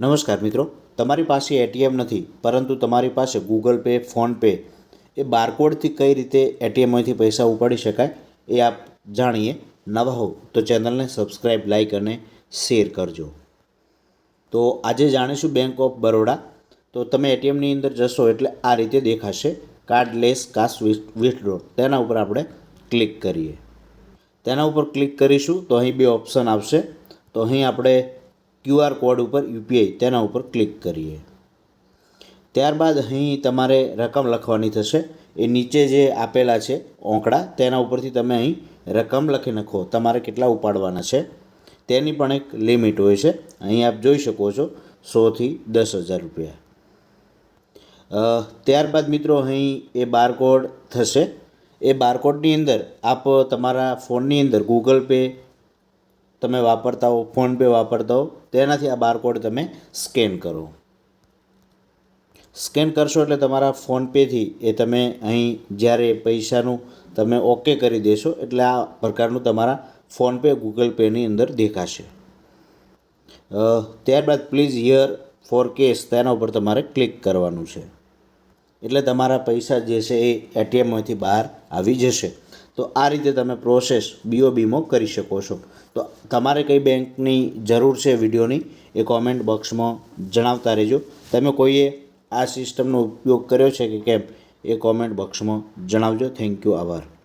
નમસ્કાર મિત્રો, તમારી પાસે એટીએમ નથી, પરંતુ તમારી પાસે ગૂગલ પે ફોનપે એ બારકોડથી કઈ રીતે એટીએમમાંથી પૈસા ઉપાડી શકાય એ આપ જાણીએ. નવા હો તો ચેનલને સબસ્ક્રાઈબ લાઈક અને શેર કરજો. તો આજે જાણીશું બેંક ઓફ બરોડા તો તમે એટીએમની અંદર જશો એટલે આ રીતે દેખાશે. કાર્ડલેસ કાશ વિથડ્રો તેના ઉપર આપણે ક્લિક કરીએ. તેના ઉપર ક્લિક કરીશું તો અહીં બે ઓપ્શન આવશે. તો અહીં આપણે ક્યુઆર કોડ ઉપર યુપીઆઈ તેના ઉપર ક્લિક કરીએ. ત્યારબાદ અહીં તમારે રકમ લખવાની થશે. એ નીચે જે આપેલા છે ઓંકડા, તેના ઉપરથી તમે અહીં રકમ લખી નાખો. તમારે કેટલા ઉપાડવાના છે? તેની પણ એક લિમિટ હોય છે. અહીં આપ જોઈ શકો છો સોથી દસ હજાર રૂપિયા. ત્યારબાદ મિત્રો અહીં એ બારકોડ થશે. એ બારકોડની અંદર આપ તમારા ફોનની અંદર ગૂગલ પે તમે વાપરતા હો ફોનપે વાપરતા હો, તેનાથી આ બારકોડ તમે સ્કેન કરો. સ્કેન કરશો એટલે તમારા ફોનપેથી એ તમે અહીં જ્યારે પૈસાનું તમે ઓકે કરી દેશો એટલે આ પ્રકારનું તમારા ફોનપે ગૂગલ પેની અંદર દેખાશે. ત્યારબાદ પ્લીઝ હિયર ફોર કેસ તેના ઉપર તમારે ક્લિક કરવાનું છે. એટલે તમારા પૈસા જે છે એ એટીએમમાંથી બહાર આવી જશે. તો આ રીતે તમે પ્રોસેસ બીઓબીમાં કરી શકો છો. તો તમારે કઈ બેંકની જરૂર છે વિડીયોની, એ કોમેન્ટ બોક્સમાં જણાવતા રહેજો. તમે કોઈએ આ સિસ્ટમનો ઉપયોગ કર્યો છે કે કેમ, એ કોમેન્ટ બોક્સમાં જણાવજો. થેન્ક યુ આભાર.